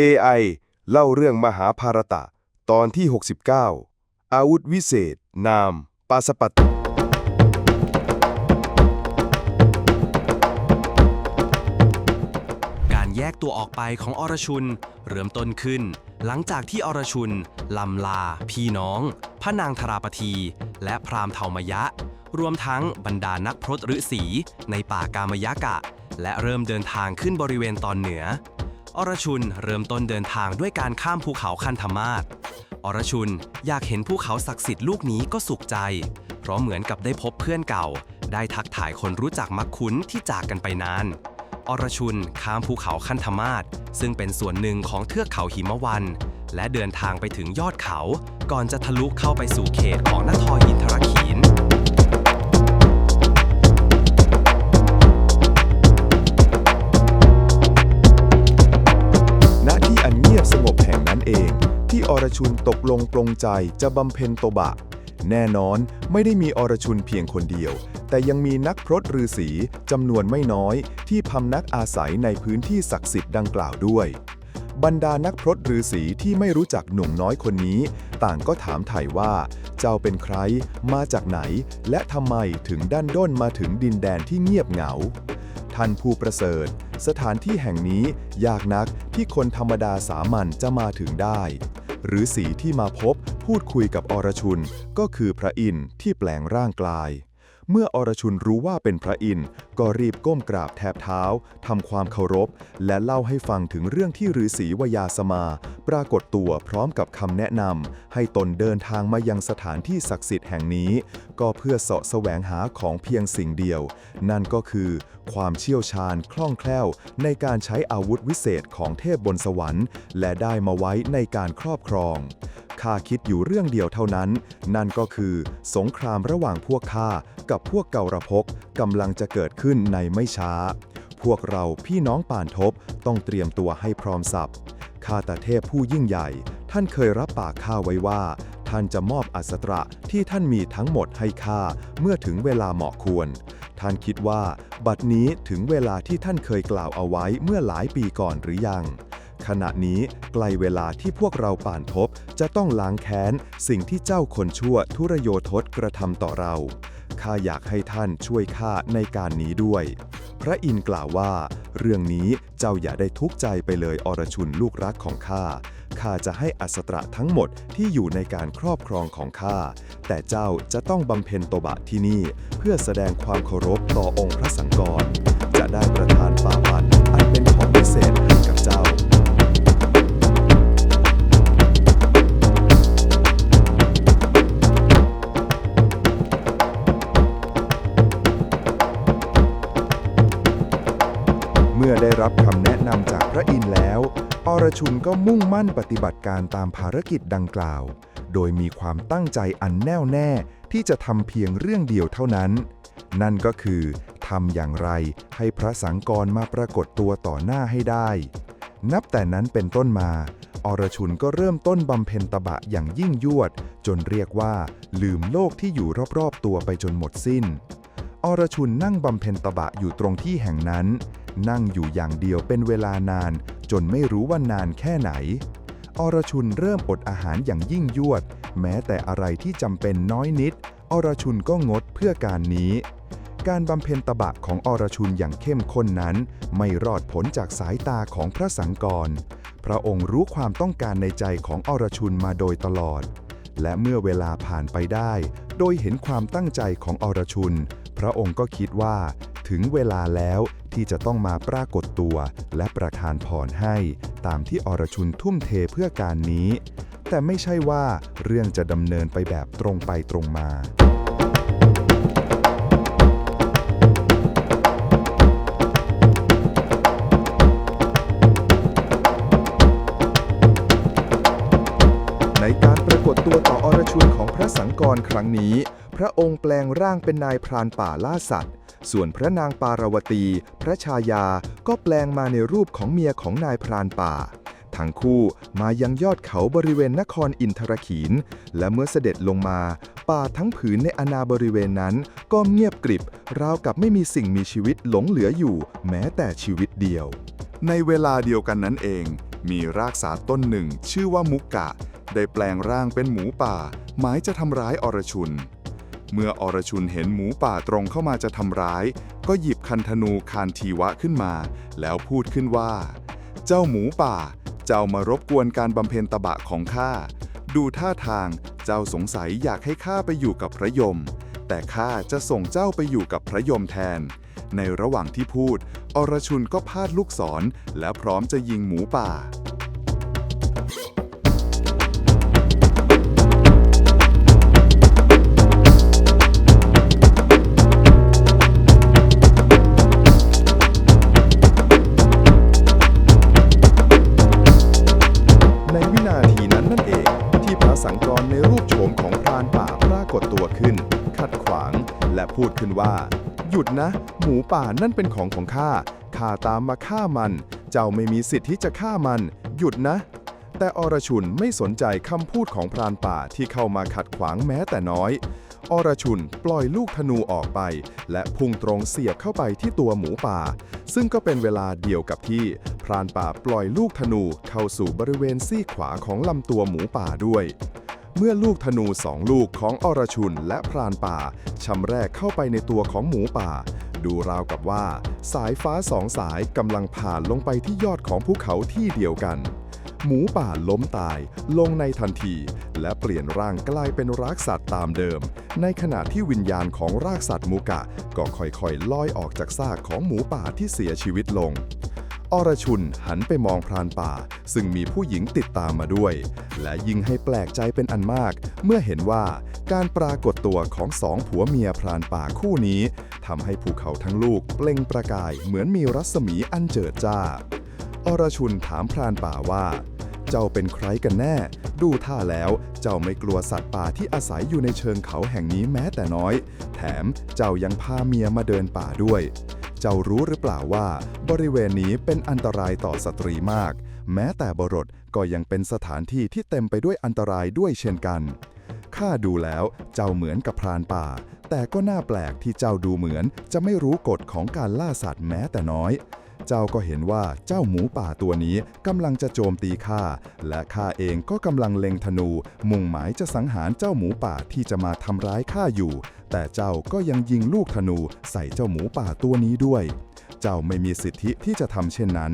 AI เล่าเรื่องมหาภารตะ ตอนที่ 69 อาวุธวิเศษ นาม ปาสปัตการแยกตัวออกไปของอรชุน เริ่มต้นขึ้น หลังจากที่อรชุน ลำลา พี่น้อง พระนางธราปที และพราหมณ์เทามยะ รวมทั้งบรรดานักพรตฤษีในป่ากามยกะ และเริ่มเดินทางขึ้นบริเวณตอนเหนือ อรชุนเริ่มต้นเดินทางด้วยการข้ามภูเขาคันธมาศอรชุนอยากเห็นภูเขาศักดิ์สิทธิ์ลูกนี้ก็สุขใจ เพราะเหมือนกับได้พบเพื่อนเก่า ได้ทักทายคนรู้จักมักคุ้นที่จากกันไปนาน อรชุนข้ามภูเขาคันธมาศซึ่งเป็นส่วนหนึ่งของเทือกเขาหิมวัน และเดินทางไปถึงยอดเขา ก่อนจะทะลุเข้าไปสู่เขตของนครอินทรขีน ที่อรชุนตกลงปลงใจจะบำเพ็ญโตบะ แน่นอนไม่ได้มีอรชุนเพียงคนเดียว แต่ยังมีนักพรตฤาษีจำนวนไม่น้อย ที่พำนักอาศัยในพื้นที่ศักดิ์สิทธิ์ดังกล่าวด้วย บรรดานักพรตฤาษีที่ไม่รู้จักหนุ่มน้อยคนนี้ ต่างก็ถามไถ่ว่า เจ้าเป็นใคร มาจากไหน และทำไมถึงด้านด้นมาถึงดินแดนที่เงียบเหงาท่านผู้ประเสริฐ สถานที่แห่งนี้ยากนักที่คนธรรมดาสามัญจะมาถึงได้ หรือสีที่มาพบพูดคุยกับอรชุน ก็คือพระอินทร์ที่แปลงร่างกลาย เมื่ออรชุนรู้ว่าเป็นพระอินทร์ก็รีบก้มกราบแทบเท้าทำความเคารพ และเล่าให้ฟังถึงเรื่องที่ฤาษีวยาสมาปรากฏตัวพร้อมกับคำแนะนำให้ตนเดินทางมายังสถานที่ศักดิ์สิทธิ์แห่งนี้ ก็เพื่อเสาะแสวงหาของเพียงสิ่งเดียว นั่นก็คือ ความเชี่ยวชาญคล่องแคล่ว ในการใช้อาวุธวิเศษของเทพบนสวรรค์ และได้มาไว้ในการครอบครองข้าคิดอยู่เรื่องเดียวเท่านั้น นั่นก็คือ สงครามระหว่างพวกข้ากับพวกเการพกกำลังจะเกิดขึ้นในไม่ช้า พวกเราพี่น้องป่านทบต้องเตรียมตัวให้พร้อมสับ ข้าแต่เทพผู้ยิ่งใหญ่ ท่านเคยรับปากข้าไว้ว่า ท่านจะมอบอัสตระที่ท่านมีทั้งหมดให้ข้าเมื่อถึงเวลาเหมาะควร ท่านคิดว่า บัดนี้ถึงเวลาที่ท่านเคยกล่าวเอาไว้เมื่อหลายปีก่อนหรือยัง ขณะนี้ใกล้เวลาที่พวกเราป่านทบจะต้องล้างแค้น สิ่งที่เจ้าคนชั่วทุรโยทศกระทำต่อเราข้าอยากให้ท่านช่วยข้าในการนี้ด้วย พระอินทร์กล่าวว่า เรื่องนี้เจ้าอย่าได้ทุกข์ใจไปเลยอรชุนลูกรักของข้าข้าจะให้อัสตระทั้งหมดที่อยู่ในการครอบครองของข้า แต่เจ้าจะต้องบำเพ็ญตบะที่นี่ เพื่อแสดงความเคารพต่อองค์พระสังกร อรชุนก็มุ่งมั่นปฏิบัติการตามภารกิจดังกล่าว โดยมีความตั้งใจอันแน่วแน่ที่จะทำเพียงเรื่องเดียวเท่านั้น นั่นก็คือทำอย่างไรให้พระสังกรมาปรากฏตัวต่อหน้าให้ได้ นับแต่นั้นเป็นต้นมา อรชุนก็เริ่มต้นบำเพ็ญตบะอย่างยิ่งยวด จนเรียกว่าลืมโลกที่อยู่รอบๆตัวไปจนหมดสิ้น อรชุนนั่งบำเพ็ญตบะอยู่ตรงที่แห่งนั้น นั่งอยู่อย่างเดียวเป็นเวลานาน จนไม่รู้ว่านานแค่ไหน อรชุนเริ่มอดอาหารอย่างยิ่งยวด แม้แต่อะไรที่จำเป็นน้อยนิด อรชุนก็งดเพื่อการนี้ การบำเพ็ญตบะของอรชุนอย่างเข้มข้นนั้น ไม่รอดผลจากสายตาของพระสังกร พระองค์รู้ความต้องการในใจของอรชุนมาโดยตลอด และเมื่อเวลาผ่านไปได้ โดยเห็นความตั้งใจของอรชุน พระองค์ก็คิดว่าถึงเวลาแล้ว ที่จะต้องมาปรากฏตัว และประทานพรให้ ตามที่อรชุนทุ่มเทเพื่อการนี้ แต่ไม่ใช่ว่าเรื่องจะดำเนินไปแบบตรงไปตรงมาในการปรากฏตัวต่ออรชุนของพระสังกรครั้งนี้ พระองค์แปลงร่างเป็นนายพรานป่าล่าสัตว์ ส่วนพระนางปารวตี พระชายาก็แปลงมาในรูปของเมียของนายพรานป่า ทั้งคู่มายังยอดเขาบริเวณนครอินทรขีน และเมื่อเสด็จลงมา ป่าทั้งผืนในอาณาบริเวณนั้น ก็เงียบกริบ ราวกับไม่มีสิ่งมีชีวิตหลงเหลืออยู่ แม้แต่ชีวิตเดียว ในเวลาเดียวกันนั้นเอง มีรากษาต้นหนึ่งชื่อว่ามุกกะ ได้แปลงร่างเป็นหมูป่า หมายจะทำร้ายอรชุน เมื่ออรชุนเห็นหมูป่าตรงเข้ามาจะทำร้าย ก็หยิบคันธนูคานทีวะขึ้นมา แล้วพูดขึ้นว่า เจ้าหมูป่า เจ้ามารบกวนการบำเพ็ญตบะของข้า ดูท่าทางเจ้าสงสัยอยากให้ข้าไปอยู่กับพระยม แต่ข้าจะส่งเจ้าไปอยู่กับพระยมแทน ในระหว่างที่พูด อรชุนก็พาดลูกศรและพร้อมจะยิงหมูป่า โฉมของพรานป่าปรากฏตัวขึ้น ขัดขวาง และพูดขึ้นว่า หยุดนะ หมูป่านั่นเป็นของของข้าข้าตามมาฆ่ามัน เจ้าไม่มีสิทธิ์ที่จะฆ่ามัน หยุดนะ แต่อรชุนไม่สนใจคำพูดของพรานป่าที่เข้ามาขัดขวางแม้แต่น้อย อรชุนปล่อยลูกธนูออกไป และพุ่งตรงเสียบเข้าไปที่ตัวหมูป่า ซึ่งก็เป็นเวลาเดียวกับที่ พรานป่าปล่อยลูกธนูเข้าสู่บริเวณซี่ขวาของลำตัวหมูป่าด้วย เมื่อลูกธนูสองลูกของอรชุนและพรานป่าชำแรกเข้าไปในตัวของหมูป่า ดูราวกับว่า สายฟ้าสองสายกำลังผ่านลงไปที่ยอดของภูเขาที่เดียวกัน หมูป่าล้มตายลงในทันที และเปลี่ยนร่างกลายเป็นรากสัตว์ตามเดิม ในขณะที่วิญญาณของรากสัตว์มูกะ ก็ค่อยๆลอยออกจากซากของหมูป่าที่เสียชีวิตลง อรชุนหันไปมองพรานป่า ซึ่งมีผู้หญิงติดตามมาด้วย และยิ่งให้แปลกใจเป็นอันมาก เมื่อเห็นว่าการปรากฏตัวของสองผัวเมียพรานป่าคู่นี้ทำให้ภูเขาทั้งลูกเปล่งประกายเหมือนมีรัศมีอันเจิดจ้า อรชุนถามพรานป่าว่า เจ้าเป็นใครกันแน่ ดูท่าแล้วเจ้าไม่กลัวสัตว์ป่าที่อาศัยอยู่ในเชิงเขาแห่งนี้แม้แต่น้อย แถมเจ้ายังพาเมียมาเดินป่าด้วย เจ้ารู้หรือเปล่าว่า บริเวณนี้เป็นอันตรายต่อสตรีมาก แม้แต่บรดก็ยังเป็นสถานที่ที่เต็มไปด้วยอันตรายด้วยเช่นกัน ข้าดูแล้วเจ้าเหมือนกับพรานป่า แต่ก็น่าแปลกที่เจ้าดูเหมือนจะไม่รู้กฎของการล่าสัตว์แม้แต่น้อย เจ้าก็เห็นว่าเจ้าหมูป่าตัวนี้กำลังจะโจมตีข้า และข้าเองก็กำลังเล็งธนู มุ่งหมายจะสังหารเจ้าหมูป่าที่จะมาทำร้ายข้าอยู่ แต่เจ้าก็ยังยิงลูกธนูใส่เจ้าหมูป่าตัวนี้ด้วย เจ้าไม่มีสิทธิที่จะทำเช่นนั้น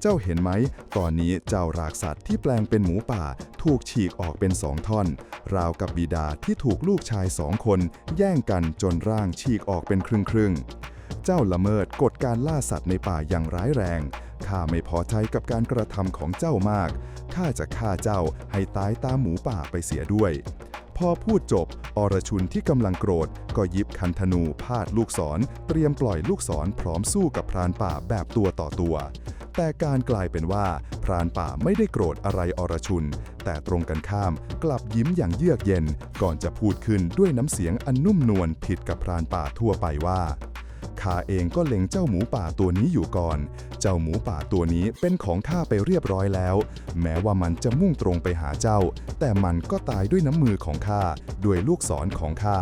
เจ้าเห็นไหม ตอนนี้เจ้ารากสัตว์ที่แปลงเป็นหมูป่าถูกฉีกออกเป็นสองท่อน ราวกับบิดาที่ถูกลูกชายสองคน แย่งกันจนร่างฉีกออกเป็นครึ่งครึ่ง เจ้าละเมิดกฎการล่าสัตว์ในป่าอย่างร้ายแรง ข้าไม่พอใจกับการกระทำของเจ้ามาก ข้าจะฆ่าเจ้าให้ตายตามหมูป่าไปเสียด้วย พอพูดจบ อรชุนที่กำลังโกรธ ก็ยิบคันธนูพาดลูกศร เตรียมปล่อยลูกศรพร้อมสู้กับพรานป่าแบบตัวต่อตัว แต่การกลายเป็นว่า พรานป่าไม่ได้โกรธอะไรอรชุน แต่ตรงกันข้ามกลับยิ้มอย่างเยือกเย็น ก่อนจะพูดขึ้นด้วยน้ำเสียงอันนุ่มนวลผิดกับพรานป่าทั่วไปว่า ข้าเองก็เล็งเจ้าหมูป่าตัวนี้อยู่ก่อน เจ้าหมูป่าตัวนี้เป็นของข้าไปเรียบร้อยแล้ว แม้ว่ามันจะมุ่งตรงไปหาเจ้า แต่มันก็ตายด้วยน้ำมือของข้าด้วยลูกศรของข้า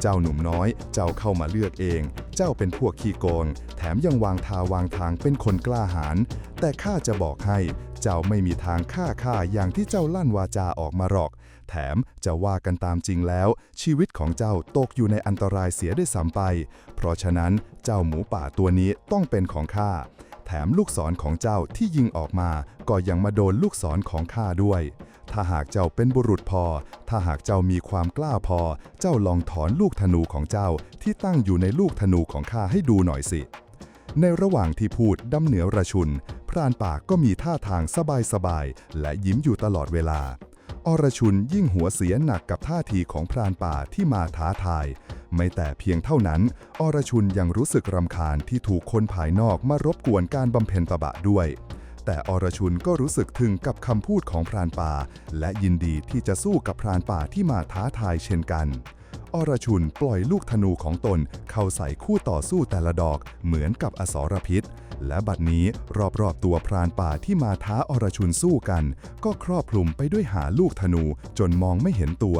เจ้าหนุ่มน้อย เจ้าเข้ามาเลือกเอง เจ้าเป็นพวกขี้โกง แถมยังวางทาวางทางเป็นคนกล้าหาญ แต่ข้าจะบอกให้ เจ้าไม่มีทางฆ่าข้าอย่างที่เจ้าลั่นวาจาออกมาหรอก แถมจะว่ากันตามจริงแล้ว ชีวิตของเจ้าตกอยู่ในอันตรายเสียด้วยซ้ำไป เพราะฉะนั้นเจ้าหมูป่าตัวนี้ต้องเป็นของข้า แถมลูกศรของเจ้าที่ยิงออกมา ก็ยังมาโดนลูกศรของข้าด้วย ถ้าหากเจ้าเป็นบุรุษพอ ถ้าหากเจ้ามีความกล้าพอ เจ้าลองถอนลูกธนูของเจ้าที่ตั้งอยู่ในลูกธนูของข้าให้ดูหน่อยสิ ในระหว่างที่พูดดำเหนือระชุน พรานป่าก็มีท่าทางสบายๆและยิ้มอยู่ตลอดเวลาอรชุนยิ่งหัวเสียหนักกับท่าทีของพรานป่าที่มาท้าทาย ไม่แต่เพียงเท่านั้น อรชุนยังรู้สึกรำคาญที่ถูกคนภายนอกมารบกวนการบำเพ็ญตบะด้วย แต่อรชุนก็รู้สึกถึงกับคำพูดของพรานป่า และยินดีที่จะสู้กับพรานป่าที่มาท้าทายเช่นกันอรชุนปล่อยลูกธนูของตนเข้าใส่คู่ต่อสู้แต่ละดอกเหมือนกับอสรพิษ และบัดนี้รอบๆตัวพรานป่าที่มาท้าอรชุนสู้กัน ก็ครอบคลุมไปด้วยหาลูกธนูจนมองไม่เห็นตัว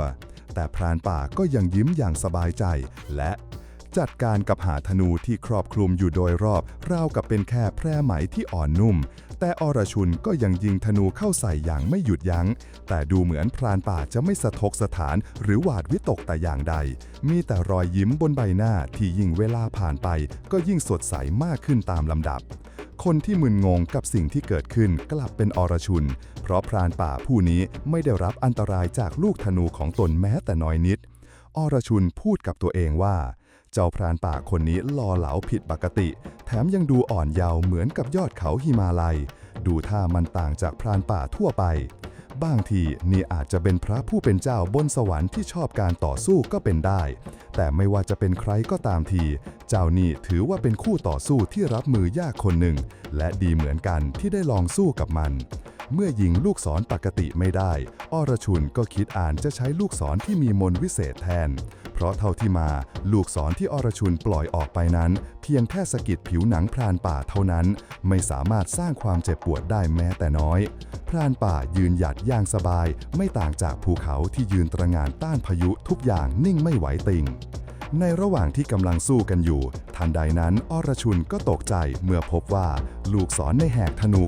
แต่พรานป่าก็ยังยิ้มอย่างสบายใจ และจัดการกับหาธนูที่ครอบคลุมอยู่โดยรอบ ราวกับเป็นแค่แพร่ไหมที่อ่อนนุ่ม แต่อรชุนก็ยังยิงธนูเข้าใส่อย่างไม่หยุดยัง้ง แต่ดูเหมือนพรานป่าจะไม่สะทกสถานหรือหวาดวิตกแต่อย่างใด มีแต่รอยยิ้มบนใบหน้าที่ยิ่งเวลาผ่านไป ก็ยิ่งสดใสมากขึ้นตามลำดับ คนที่มึนงงกับสิ่งที่เกิดขึ้นกลับเป็นอรชุน เพราะพรานป่าผู้นี้ไม่ได้รับอันตรายจากลูกธนูของตนแม้แต่น้อยนิด อรชุนพูดกับตัวเองว่า เจ้าพรานป่าคนนี้ลอเหลาผิดปกติ แถมยังดูอ่อนเยาว์เหมือนกับยอดเขาหิมาลัย ดูท่ามันต่างจากพรานป่าทั่วไป บางทีนี่อาจจะเป็นพระผู้เป็นเจ้าบนสวรรค์ที่ชอบการต่อสู้ก็เป็นได้ แต่ไม่ว่าจะเป็นใครก็ตามที เจ้านี่ถือว่าเป็นคู่ต่อสู้ที่รับมือยากคนหนึ่ง และดีเหมือนกันที่ได้ลองสู้กับมัน เมื่อยิงลูกศรปกติไม่ได้ อรชุนก็คิดอ่านจะใช้ลูกศรที่มีมนวิเศษแทน เพราะเท่าที่มาลูกศรที่อรชุนปล่อยออกไปนั้น เพียงแค่สะกิดผิวหนังพรานป่าเท่านั้น ไม่สามารถสร้างความเจ็บปวดได้แม้แต่น้อย พรานป่ายืนหยัดอย่างสบาย ไม่ต่างจากภูเขาที่ยืนตระงานต้านพายุทุกอย่างนิ่งไม่ไหวติงในระหว่างที่กำลังสู้กันอยู่ ทันใดนั้นอรชุนก็ตกใจเมื่อพบว่า ลูกศรในแหกธนู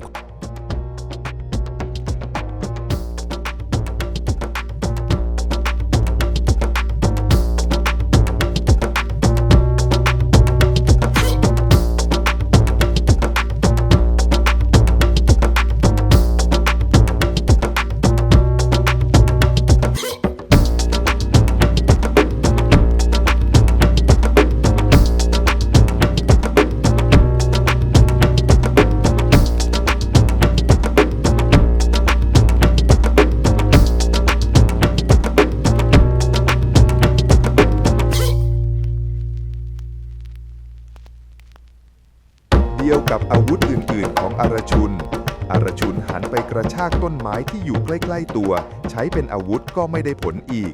ใกล้ๆตัว ใช้เป็นอาวุธก็ไม่ได้ผลอีก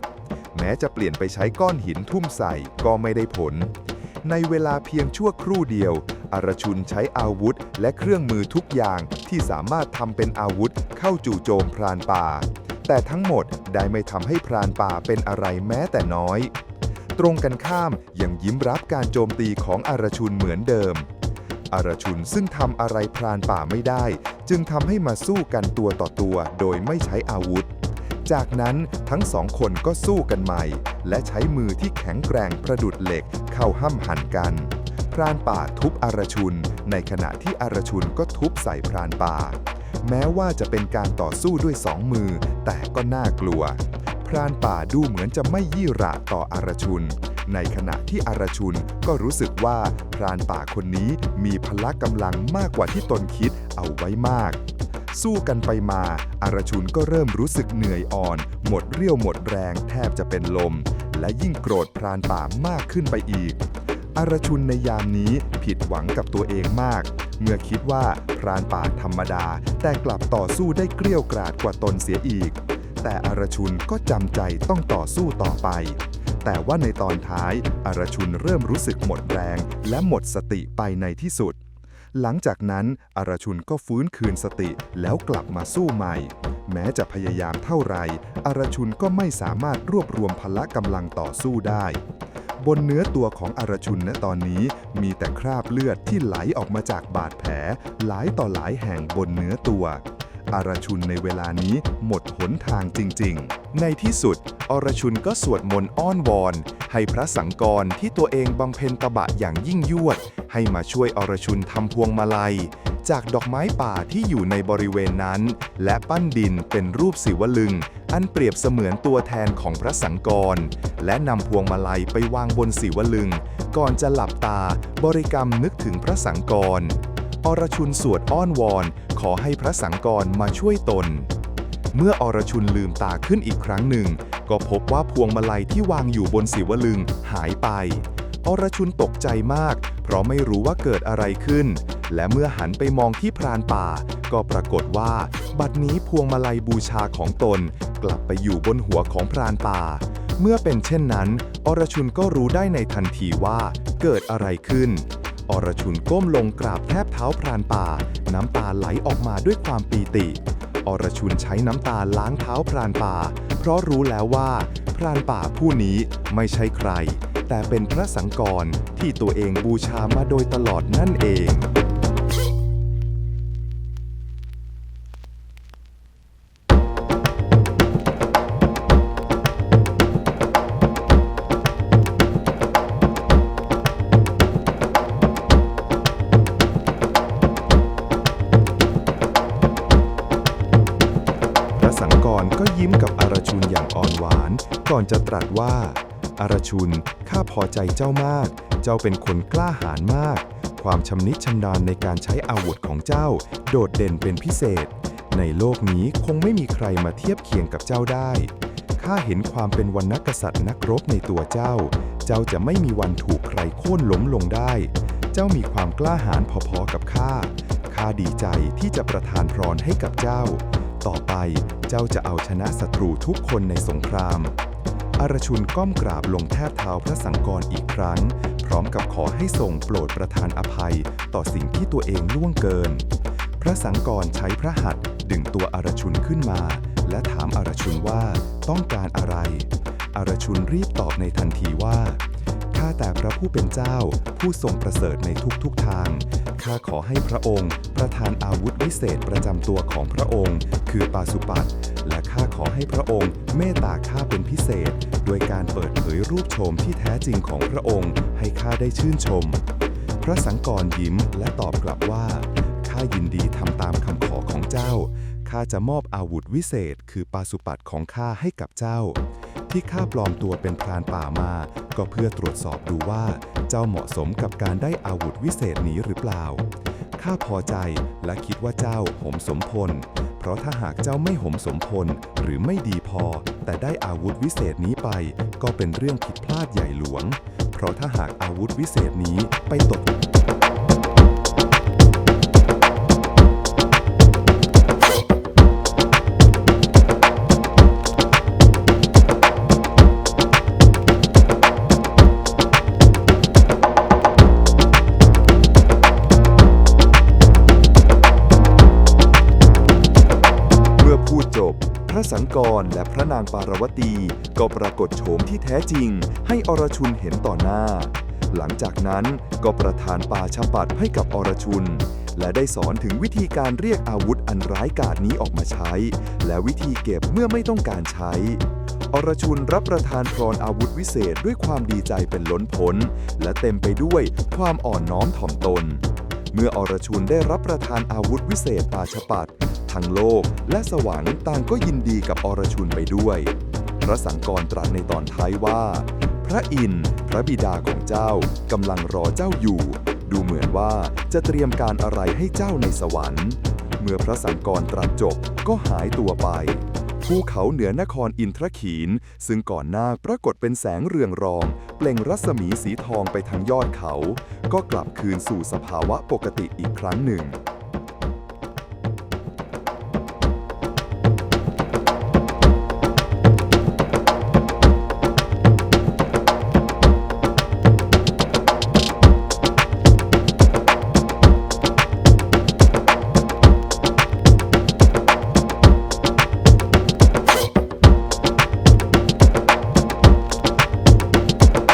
แม้จะเปลี่ยนไปใช้ก้อนหินทุ่มใส่ก็ไม่ได้ผล ในเวลาเพียงชั่วครู่เดียว อรชุนใช้อาวุธและเครื่องมือทุกอย่างที่สามารถทำเป็นอาวุธเข้าจู่โจมพรานป่า แต่ทั้งหมดได้ไม่ทำให้พรานป่าเป็นอะไรแม้แต่น้อย ตรงกันข้ามยังยิ้มรับการโจมตีของอรชุนเหมือนเดิม อรชุนซึ่งทำอะไรพรานป่าไม่ได้ จึงทำให้มาสู้กันตัวต่อตัวโดยไม่ใช้อาวุธ จากนั้นทั้งสองคนก็สู้กันใหม่ และใช้มือที่แข็งแกร่งประดุดเหล็กเข้าห้ำหั่นกัน พรานป่าทุบอรชุน ในขณะที่อรชุนก็ทุบใส่พรานป่า แม้ว่าจะเป็นการต่อสู้ด้วยสองมือ แต่ก็น่ากลัว พรานป่าดูเหมือนจะไม่ยี่ระต่ออรชุน ในขณะที่อารชุนก็รู้สึกว่าพรานป่าคนนี้มีพละกำลังมากกว่าที่ตนคิดเอาไว้มาก สู้กันไปมา อารชุนก็เริ่มรู้สึกเหนื่อยอ่อน หมดเรี่ยวหมดแรงแทบจะเป็นลม และยิ่งโกรธพรานป่ามากขึ้นไปอีก อารชุนในยามนี้ผิดหวังกับตัวเองมาก เมื่อคิดว่าพรานป่าธรรมดา แต่กลับต่อสู้ได้เกลี้ยวกราดกว่าตนเสียอีกแต่อรชุนก็จำใจต้องต่อสู้ต่อไป แต่ว่าในตอนท้ายอารชุนเริ่มรู้สึกหมดแรง และหมดสติไปในที่สุด หลังจากนั้นอารชุนก็ฟื้นคืนสติแล้วกลับมาสู้ใหม่ แม้จะพยายามเท่าไหร่อรชุนก็ไม่สามารถรวบรวมพละกำลังต่อสู้ได้ บนเนื้อตัวของอารชุนณตอนนี้มีแต่คราบเลือดที่ไหลออกมาจากบาดแผลหลายต่อหลายแห่งบนเนื้อตัว อรชุนในเวลานี้หมดหนทางจริง ๆ ในที่สุด อรชุนก็สวดมนต์อ้อนวอน ให้พระสังกรที่ตัวเองบำเพ็ญตบะอย่างยิ่งยวด ให้มาช่วยอรชุนทำพวงมาลัย จากดอกไม้ป่าที่อยู่ในบริเวณนั้น และปั้นดินเป็นรูปศิวลึง อันเปรียบเสมือนตัวแทนของพระสังกร และนำพวงมาลัยไปวางบนศิวลึง ก่อนจะหลับตาบริกรรมนึกถึงพระสังกร อรชุนสวดอ้อนวอน ขอให้พระสังกรมาช่วยตน เมื่ออรชุนลืมตาขึ้นอีกครั้งหนึ่ง ก็พบว่าพวงมาลัยที่วางอยู่บนศิวลึงหายไป อรชุนตกใจมาก เพราะไม่รู้ว่าเกิดอะไรขึ้น และเมื่อหันไปมองที่พรานป่า ก็ปรากฏว่า บัดนี้พวงมาลัยบูชาของตน กลับไปอยู่บนหัวของพรานป่า เมื่อเป็นเช่นนั้น อรชุนก็รู้ได้ในทันทีว่าเกิดอะไรขึ้น อรชุนก้มลงกราบแทบเท้าพรานป่า น้ำตาไหลออกมาด้วยความปีติ อรชุนใช้น้ำตาล้างเท้าพรานป่า เพราะรู้แล้วว่า พรานป่าผู้นี้ไม่ใช่ใคร แต่เป็นพระสังกรที่ตัวเองบูชามาโดยตลอดนั่นเอง ยิ้มกับอรชุนอย่างอ่อนหวาน ก่อนจะตรัสว่าอรชุน ข้าพอใจเจ้ามาก เจ้าเป็นคนกล้าหาญมาก ความชำนิชำนาญในการใช้อาวุธของเจ้า โดดเด่นเป็นพิเศษ ในโลกนี้คงไม่มีใครมาเทียบเคียงกับเจ้าได้ ข้าเห็นความเป็นวรรณกษัตริย์นักรบในตัวเจ้า เจ้าจะไม่มีวันถูกใครโค่นล้มลงได้ เจ้ามีความกล้าหาญพอๆกับข้า ข้าดีใจที่จะประทานพรให้กับเจ้า ต่อไป เจ้าจะเอาชนะศัตรูทุกคนในสงคราม อรชุนก้มกราบลงแทบเท้าพระสังกรอีกครั้ง พร้อมกับขอให้ทรงโปรดประทานอภัย ต่อสิ่งที่ตัวเองล่วงเกิน พระสังกรใช้พระหัตถ์ดึงตัวอรชุนขึ้นมา และถามอรชุนว่าต้องการอะไร อรชุนรีบตอบในทันทีว่าข้าแต่พระผู้เป็นเจ้าผู้ทรงประเสริฐในทุกๆทาง ข้าขอให้พระองค์ ประทานอาวุธวิเศษประจำตัวของพระองค์ คือปาสุปัตและข้าขอให้พระองค์ เมตตาข้าเป็นพิเศษ โดยการเปิดเผยรูปโฉมที่แท้จริงของพระองค์ ให้ข้าได้ชื่นชม พระสังกรยิ้มและตอบกลับว่าข้ายินดีทำตามคำขอของเจ้าข้าจะมอบอาวุธวิเศษ คือปาสุปัตของข้าให้กับเจ้า ที่ข้าปลอมตัวเป็นพรานป่ามา ก็เพื่อตรวจสอบดูว่าเจ้าเหมาะสมกับการได้อาวุธวิเศษนี้หรือเปล่า ข้าพอใจและคิดว่าเจ้าหมสมพล เพราะถ้าหากเจ้าไม่หมสมพลหรือไม่ดีพอ แต่ได้อาวุธวิเศษนี้ไป ก็เป็นเรื่องผิดพลาดใหญ่หลวง เพราะถ้าหากอาวุธวิเศษนี้ไปตก ระสังกรและพระนางปารวตี ก็ปรากฏโฉมที่แท้จริง ให้อรชุนเห็นต่อหน้า หลังจากนั้นก็ประทานปาชปัดให้กับอรชุน และได้สอนถึงวิธีการเรียกอาวุธอันร้ายกาจนี้ออกมาใช้ และวิธีเก็บเมื่อไม่ต้องการใช้ อรชุนรับประทานพรอาวุธวิเศษด้วยความดีใจเป็นล้นพ้น และเต็มไปด้วยความอ่อนน้อมถ่อมตนเมื่ออรชุนได้รับประทานอาวุธวิเศษปาชปัด ทั้งโลกและสวรรค์ต่างก็ยินดีกับอรชุนไปด้วย พระสังกรตรัสในตอนท้ายว่า พระอินทร์พระบิดาของเจ้ากำลังรอเจ้าอยู่ ดูเหมือนว่าจะเตรียมการอะไรให้เจ้าในสวรรค์ เมื่อพระสังกรตรัสจบก็หายตัวไปภูเขาเหนือนครอินทรขีน ซึ่งก่อนหน้าปรากฏเป็นแสงเรืองรอง เปล่งรัศมีสีทองไปทางยอดเขา ก็กลับคืนสู่สภาวะปกติอีกครั้งหนึ่ง